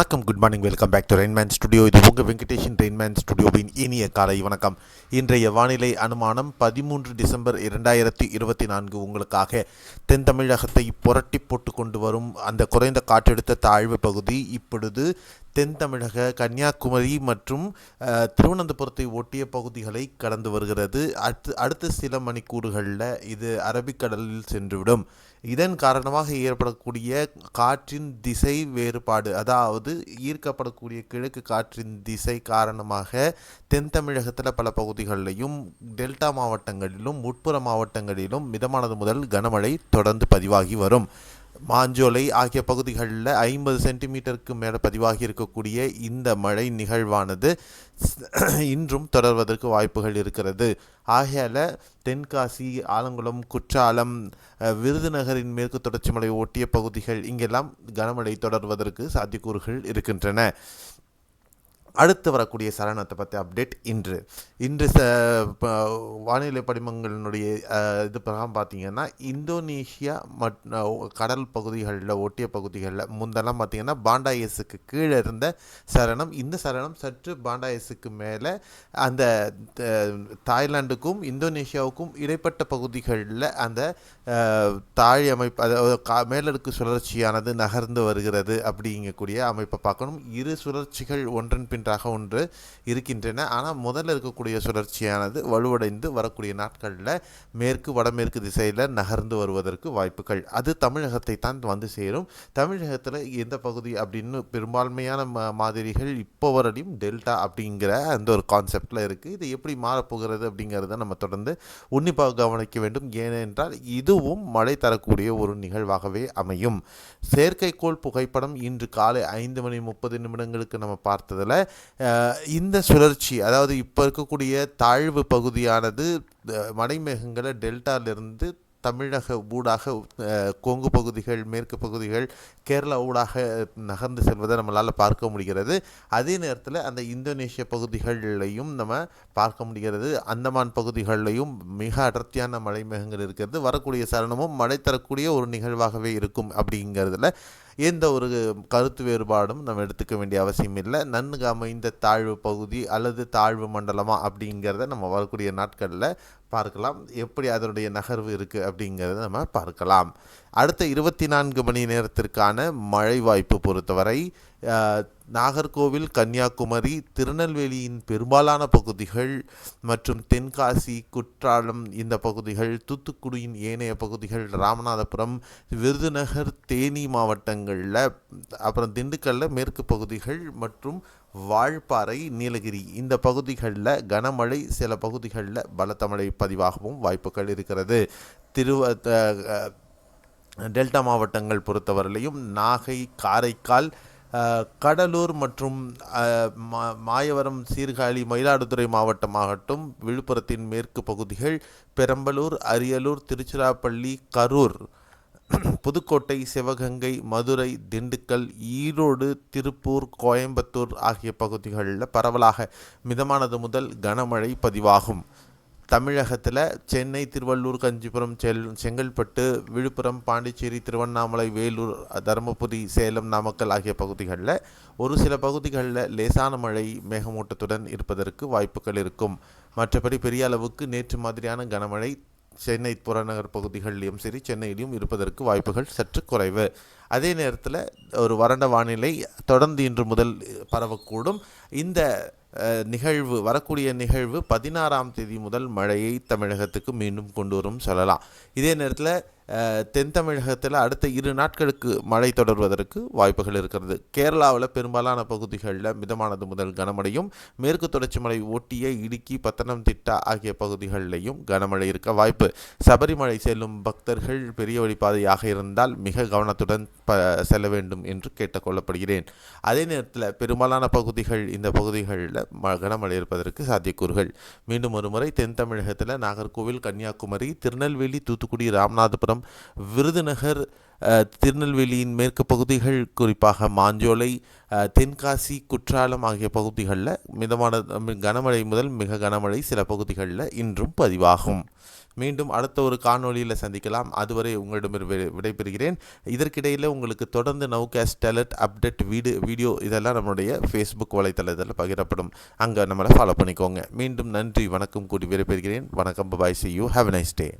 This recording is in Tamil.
வணக்கம் good morning welcome back to Rainman studio இது உங்கள் வெங்கடேஷன் ரெயின்மேன் ஸ்டுடியோவின் இனிய காலை வணக்கம். இன்றைய வானிலை அனுமானம் பதிமூன்று டிசம்பர் இரண்டாயிரத்தி இருபத்தி நான்கு. உங்களுக்காக தென் தமிழகத்தை புரட்டி போட்டு கொண்டு வரும் அந்த குறைந்த காற்றழுத்த தாழ்வு பகுதி இப்பொழுது தென் தமிழக கன்னியாகுமரி மற்றும் திருவனந்தபுரத்தை ஒட்டிய பகுதிகளை கடந்து வருகிறது. அடுத்து அடுத்த சில மணிக்கூறுகளில் இது அரபிக்கடலில் சென்றுவிடும். இதன் காரணமாக ஏற்படக்கூடிய காற்றின் திசை வேறுபாடு அதாவது ஈர்க்கப்படக்கூடிய கிழக்கு காற்றின் திசை காரணமாக தென் தமிழகத்தில் பல பகுதிகளிலும் டெல்டா மாவட்டங்களிலும் உட்புற மாவட்டங்களிலும் மிதமானது முதல் கனமழை தொடர்ந்து பதிவாகி வரும். மாஞ்சோலை ஆகிய பகுதிகளில் ஐம்பது சென்டிமீட்டருக்கு மேலே பதிவாகி இருக்கக்கூடிய இந்த மழை நிகழ்வானது இன்றும் தொடர்வதற்கு வாய்ப்புகள் இருக்கிறது. ஆகையால் தென்காசி ஆலங்குளம் குற்றாலம் விருதுநகரின் மேற்கு தொடர்ச்சி மலை ஒட்டிய பகுதிகள் இங்கெல்லாம் கனமழை தொடர்வதற்கு சாத்தியக்கூறுகள் இருக்கின்றன. அடுத்து வரக்கூடிய சரணத்தை பற்றி அப்டேட் இன்று. இன்று ச ப- வானிலை படிமங்களினுடைய இது பிரகாரம் பார்த்தீங்கன்னா இந்தோனேஷியா மட் கடல் பகுதிகளில் ஒட்டிய பகுதிகளில் முந்தெல்லாம் பார்த்தீங்கன்னா பாண்டாயஸுக்கு கீழே இருந்த சரணம் இந்த சரணம் சற்று பாண்டாயஸுக்கு மேலே அந்த தாய்லாண்டுக்கும் தாய்லாந்துக்கும் இந்தோனேஷியாவுக்கும் இடைப்பட்ட பகுதிகளில் அந்த அஹ், தாழி அமைப்பு அதாவது கா மேலடுக்கு சுழற்சியானது நகர்ந்து வருகிறது அப்படிங்கக்கூடிய அமைப்பை பார்க்கணும். இரு சுழற்சிகள் ஒன்றன் பின்றாக ஒன்று இருக்கின்றன. ஆனால் முதல்ல இருக்கக்கூடிய சுழற்சியானது வலுவடைந்து வரக்கூடிய நாட்களில் மேற்கு வடமேற்கு திசையில் நகர்ந்து வருவதற்கு வாய்ப்புகள். அது தமிழகத்தை தான் வந்து சேரும். தமிழகத்தில் எந்த பகுதி அப்படின்னு பெரும்பான்மையான ம மாதிரிகள் இப்போ வரையும் டெல்டா அப்படிங்கிற அந்த ஒரு கான்செப்டில் இருக்குது இது எப்படி மாறப்போகிறது அப்படிங்கிறத நம்ம தொடர்ந்து உன்னிப்பாக கவனிக்க வேண்டும். ஏனென்றால் இதுவும் மழை தரக்கூடிய ஒரு நிகழ்வாகவே அமையும். செயற்கைக்கோள் புகைப்படம் இன்று காலை ஐந்து மணி முப்பது நிமிடங்களுக்கு நம்ம பார்த்ததில் இந்த சுழற்சி அதாவது இப்போ இருக்கக்கூடிய தாழ்வு பகுதியானது மலைமேகங்களை டெல்டாலிருந்து தமிழக ஊடாக கொங்கு பகுதிகள் மேற்கு பகுதிகள் கேரளா ஊடாக நகர்ந்து செல்வதை நம்மளால் பார்க்க முடிகிறது. அதே நேரத்தில் அந்த இந்தோனேஷிய பகுதிகளிலையும் நம்ம பார்க்க முடிகிறது. அந்தமான் பகுதிகளிலையும் மிக அடர்த்தியான மழை மேகங்கள் இருக்கிறது. வரக்கூடிய சரணமும் மழை தரக்கூடிய ஒரு நிகழ்வாகவே இருக்கும் அப்படிங்கிறதுல எந்த ஒரு கருத்து வேறுபாடும் நம்ம எடுத்துக்க வேண்டிய அவசியம் இல்லை. நன்கு அமைந்த தாழ்வு பகுதி அல்லது தாழ்வு மண்டலமா அப்படிங்கிறத நம்ம வரக்கூடிய நாட்களில் பார்க்கலாம். எப்படி அதனுடைய நகர்வு இருக்குது அப்படிங்கிறத நம்ம பார்க்கலாம். அடுத்த இருபத்தி நான்கு மணி நேரத்திற்கான மழை வாய்ப்பு பொறுத்தவரை நாகர்கோவில் கன்னியாகுமரி திருநெல்வேலியின் பெரும்பாலான பகுதிகள் மற்றும் தென்காசி குற்றாலம் இந்த பகுதிகள் தூத்துக்குடியின் ஏனைய பகுதிகள் ராமநாதபுரம் விருதுநகர் தேனி மாவட்டங்களில் அப்புறம் திண்டுக்கல்ல மேற்கு பகுதிகள் மற்றும் வால்பாறை நீலகிரி இந்த பகுதிகளில் கனமழை சில பகுதிகளில் பலத்த மழை பதிவாகவும் வாய்ப்புகள் இருக்கிறது. திருவ டெல்டா மாவட்டங்கள் பொறுத்தவரையிலையும் நாகை காரைக்கால் கடலூர் மற்றும் மா- மாயவரம் சீர்காழி மயிலாடுதுறை மாவட்டமாகட்டும் விழுப்புரத்தின் மேற்கு பகுதிகள் பெரம்பலூர் அரியலூர் திருச்சிராப்பள்ளி கரூர் புதுக்கோட்டை சிவகங்கை மதுரை திண்டுக்கல் ஈரோடு திருப்பூர் கோயம்புத்தூர் ஆகிய பகுதிகளில் பரவலாக மிதமானது முதல் கனமழை பதிவாகும். தமிழகத்தில் சென்னை திருவள்ளூர் காஞ்சிபுரம் செல் செங்கல்பட்டு விழுப்புரம் பாண்டிச்சேரி திருவண்ணாமலை வேலூர் தருமபுரி சேலம் நாமக்கல் ஆகிய பகுதிகளில் ஒரு சில பகுதிகளில் லேசான மழை மேகமூட்டத்துடன் இருப்பதற்கு வாய்ப்புகள் இருக்கும். மற்றபடி பெரிய அளவுக்கு நேற்று மாதிரியான கனமழை சென்னை புறநகர் பகுதிகளிலும் சரி சென்னையிலும் இருப்பதற்கு வாய்ப்புகள் சற்று குறைவு. அதே நேரத்தில் ஒரு வறண்ட வானிலை தொடர்ந்து இன்று முதல் பரவக்கூடும். இந்த நிகழ்வு வரக்கூடிய நிகழ்வு பதினாறாம் தேதி முதல் மழையை தமிழகத்துக்கு மீண்டும் கொண்டு வரும் சொல்லலாம். இதே நேரத்தில் தென் தமிழகத்தில் அடுத்த இரு நாட்களுக்கு மழை தொடர்வதற்கு வாய்ப்புகள் இருக்கிறது. கேரளாவில் பெரும்பாலான பகுதிகளில் மிதமானது முதல் கனமழையும் மேற்கு தொடர்ச்சி மலை ஒட்டிய இடுக்கி பத்தனம்திட்டா ஆகிய பகுதிகளிலையும் கனமழை இருக்க வாய்ப்பு. சபரிமலை செல்லும் பக்தர்கள் பெரிய வழிபாதையாக இருந்தால் மிக கவனத்துடன் ப செல்ல வேண்டும் என்று கேட்டுக்கொள்ளப்படுகிறேன் அதே நேரத்தில் பெரும்பாலான பகுதிகள் இந்த பகுதிகளில் ம கனமழை இருப்பதற்கு சாத்தியக்கூறுகள். மீண்டும் ஒருமுறை தென் தமிழகத்தில் நாகர்கோவில் கன்னியாகுமரி திருநெல்வேலி தூத்துக்குடி ராமநாதபுரம் விருதுநகர் திருநெல்வேலியின் மேற்கு பகுதிகள் குறிப்பாக மாஞ்சோலை தென்காசி குற்றாலம் ஆகிய பகுதிகளில் மிதமான கனமழை முதல் மிக கனமழை சில பகுதிகளில் இன்றும் பதிவாகும். மீண்டும் அடுத்த ஒரு காணொளியில் சந்திக்கலாம். அதுவரை உங்களிடம் விடைபெறுகிறேன். இதற்கிடையில் உங்களுக்கு தொடர்ந்து நவ்காஸ்ட் டெலட் அப்டேட் வீடு வீடியோ இதெல்லாம் நம்மளுடைய ஃபேஸ்புக் வலைத்தளத்தில் பகிரப்படும். அங்கே நம்மளை ஃபாலோ பண்ணிக்கோங்க. மீண்டும் நன்றி வணக்கம் கூடி விடைபெறுகிறேன். வணக்கம். Bye see you have nice day